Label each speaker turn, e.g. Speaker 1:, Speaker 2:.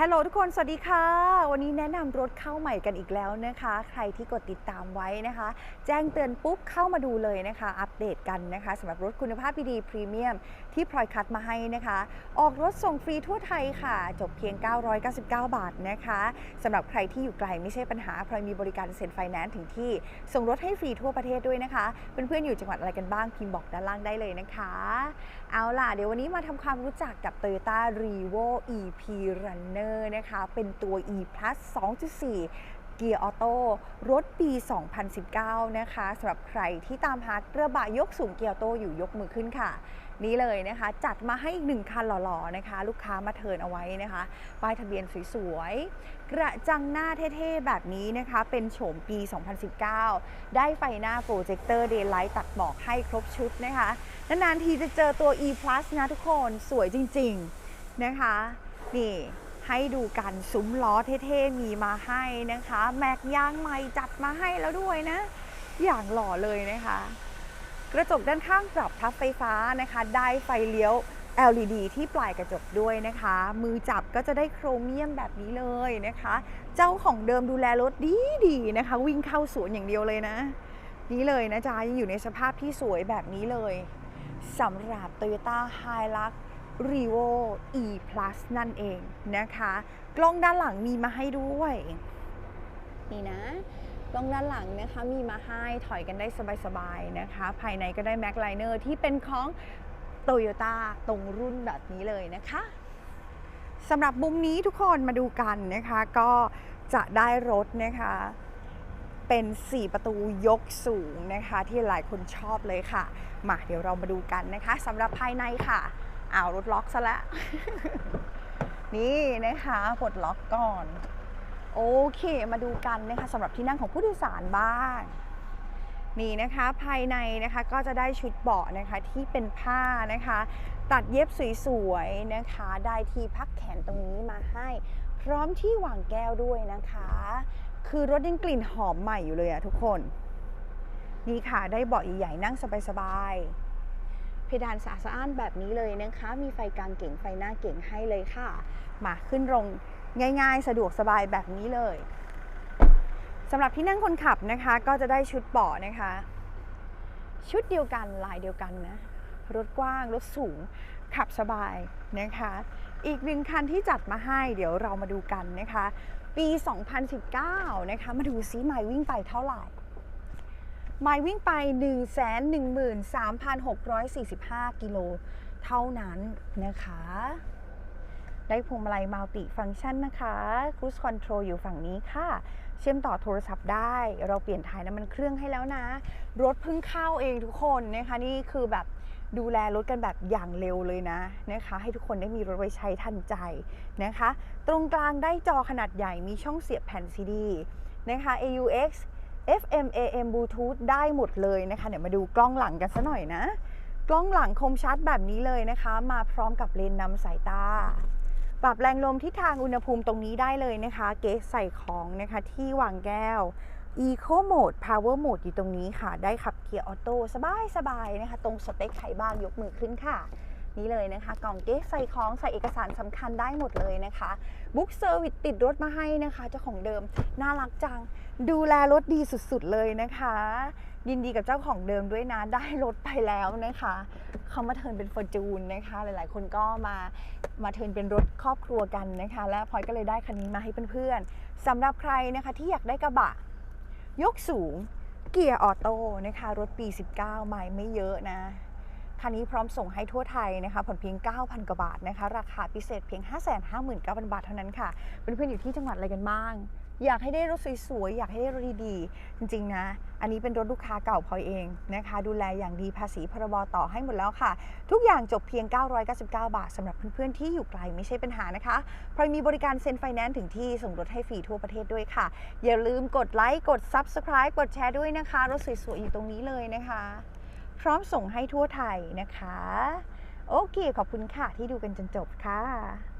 Speaker 1: ฮัลโหลทุกคน สวัสดีค่ะ วันนี้แนะนำรถเข้าใหม่กันอีกแล้วนะคะ ใครที่กดติดตามไว้นะคะ แจ้งเตือนปุ๊บเข้ามาดูเลยนะคะ อัปเดตกันนะคะสำหรับรถคุณภาพดีพรีเมียมที่พลอยคัดมาให้นะคะ ออกรถส่งฟรีทั่วไทยค่ะ จบเพียง 999 บาทนะคะสำหรับใครที่อยู่ไกลไม่ใช่ปัญหาพลอยมีบริการเซ็นไฟแนนซ์ถึงที่ ส่งรถให้ฟรีทั่วประเทศด้วยนะคะ เพื่อนๆอยู่จังหวัดอะไรกันบ้างพิมพ์บอกด้านล่างได้เลยนะคะ เอาล่ะเดี๋ยววันนี้มาทำความรู้จักกับ Toyota Revo EP Runner นะคะ เป็นตัว E Plus 2.4 เกียร์ออโต้รถปี 2019 นะคะสำหรับใครที่ตามหากระบะยกสูงเกียร์ออโต้อยู่ยกมือขึ้นค่ะ นี่เลยนะคะ จัดมาให้อีกหนึ่งคันหล่อๆนะคะ ลูกค้ามาเทินเอาไว้นะคะป้ายทะเบียนสวยๆ กระจังหน้าเท่ๆ แบบนี้นะคะ เป็นโฉมปี 2019 ได้ไฟหน้าโปรเจคเตอร์เดย์ไลท์ตัดหมอกให้ครบชุดนะคะนานๆทีจะเจอตัว E Plus นะทุกคนสวยจริง ๆนะคะ นี่ ให้ดูกันซุ้มล้อเท่ๆมีมาให้นะคะ แม็กยางใหม่จัดมาให้แล้วด้วยนะ อย่างหล่อเลยนะคะ กระจกด้านข้างปรับพับไฟฟ้านะคะ ได้ไฟเลี้ยว LED ที่ปลายกระจกด้วยนะคะ มือจับก็จะได้โครเมียมแบบนี้เลยนะคะ เจ้าของเดิมดูแลรถดีดีๆนะคะ วิ่งเข้าสวนอย่างเดียวเลยนะ นี่เลยนะจ๊ะยังอยู่ในสภาพที่สวยแบบนี้เลยสำหรับ Toyota Hilux Revo E Plus นั่นเองนะคะ กล้องด้านหลังมีมาให้ด้วยนี่นะกล้องด้านหลังนะคะมีมาให้ถอยกันได้สบายๆนะคะ ภายในก็ได้ Mac Liner ที่เป็นของ Toyota ตรงรุ่นแบบนี้เลยนะคะสำหรับมุมนี้ทุกคนมาดูกันนะคะ ก็จะได้รถนะคะ เป็น 4 ประตูยกสูงนะคะ ที่หลายคนชอบเลยค่ะ มาเดี๋ยวเรามาดูกันนะคะสำหรับภายในค่ะ อ้าวรถล็อกซะล้วนี่นะคะปลดล็อกก่อน โอเค มาดูกันนะคะสำหรับที่นั่งของผู้โดยสารบ้างนี่นะคะภายในนะคะก็จะได้ชุดเบาะนะคะที่เป็นผ้านะคะ ตัดเย็บสวยๆนะคะ ได้ที่พักแขนตรงนี้มาให้ พร้อมที่วางแก้วด้วยนะคะ คือรถยังกลิ่นหอมใหม่อยู่เลยอะทุกคน นี่ค่ะได้เบาะใหญ่ๆนั่งสบายๆ เพดานสะอาดสะอ้านแบบนี้เลยนะคะ มีไฟกลางเก่งไฟหน้าเก่งให้เลยค่ะ มาขึ้นลงง่ายๆ สะดวกสบายแบบนี้เลยสำหรับที่นั่งคนขับนะคะ ก็จะได้ชุดเบาะนะคะ ชุดเดียวกันลายเดียวกันนะ รถกว้าง รถสูง ขับสบายนะคะ อีกหนึ่งคันที่จัดมาให้เดี๋ยวเรามาดูกันนะคะ ปี 2019 นะคะ มาดูซิไมล์วิ่งไปเท่าไหร่ ไมล์วิ่งไป 113,645 กิโลเท่านั้นนะคะ ได้พวงมาลัยมัลติฟัง c t ชันนะคะ Cruise Control อยู่ฝั่งนี้ค่ะ เชื่อมต่อโทรศัพท์ได้ เราเปลี่ยนถ่ายน้ำมันเครื่องให้แล้วนะ รถเพิ่งเข้าเองทุกคนนะคะ นี่คือแบบดูแลรถกันแบบอย่างเร็วเลยนะนะคะ ให้ทุกคนได้มีรถไว้ใช้ทันใจนะคะ ตรงกลางได้จอขนาดใหญ่มีช่องเสียบแผ่นซีดีนะคะ AUX FM AM Bluetooth ได้หมดเลยนะคะเดี๋ยวมาดูกล้องหลังกันซะหน่อยนะ กล้องหลังคมชัดแบบนี้เลยนะคะ มาพร้อมกับเลนส์นำสายตา ปรับแรงลมทิศทางอุณหภูมิตรงนี้ได้เลยนะคะ เกสใส่ของนะคะที่วางแก้ว Eco Mode Power Mode อยู่ตรงนี้ค่ะ ได้ขับเกียร์ออโต้สบายๆนะคะ ตรงสเปคใครบ้างยกมือขึ้นค่ะ นี่เลยนะคะ กล่องเก๊ใส่ของใส่เอกสารสำคัญได้หมดเลยนะคะบุ๊กเซอร์วิสติดรถมาให้นะคะ เจ้าของเดิมน่ารักจัง ดูแลรถดีสุดๆเลยนะคะ ยินดีกับเจ้าของเดิมด้วยนะ ได้รถไปแล้วนะคะเขามาเทินเป็นฟอร์จูนนะคะ หลายๆ คนก็มามาเทินเป็นรถครอบครัวกันนะคะ และพลอยก็เลยได้คันนี้มาให้เพื่อนๆสำหรับใครนะคะที่อยากได้กระบะ ยกสูงเกียร์ออโต้นะคะ รถปี 19 ไมล์ไม่เยอะนะ คันนี้พร้อมส่งให้ทั่วไทยนะคะผ่อนเพียง 9,000 กว่าบาทนะคะ ราคาพิเศษเพียง 559,000 บาทเท่านั้นค่ะ เพื่อนๆอยู่ที่จังหวัดอะไรกันบ้าง อยากให้ได้รถสวยๆ อยากให้ได้รถดีๆ จริงๆนะ อันนี้เป็นรถลูกค้าเก่าพลอยเองนะคะ ดูแลอย่างดีภาษีพรบต่อให้หมดแล้วค่ะ ทุกอย่างจบเพียง 999 บาทสำหรับเพื่อนๆที่อยู่ไกลไม่ใช่ปัญหานะคะพลอยมีบริการเซ็นไฟแนนซ์ถึงที่ส่งรถให้ฟรีทั่วประเทศด้วยค่ะ อย่าลืมกดไลค์กด Subscribe กดแชร์ด้วยนะคะรถสวยๆอยู่ตรงนี้เลยนะคะ พร้อมส่งให้ทั่วไทยนะคะ โอเค ขอบคุณค่ะที่ดูกันจนจบค่ะ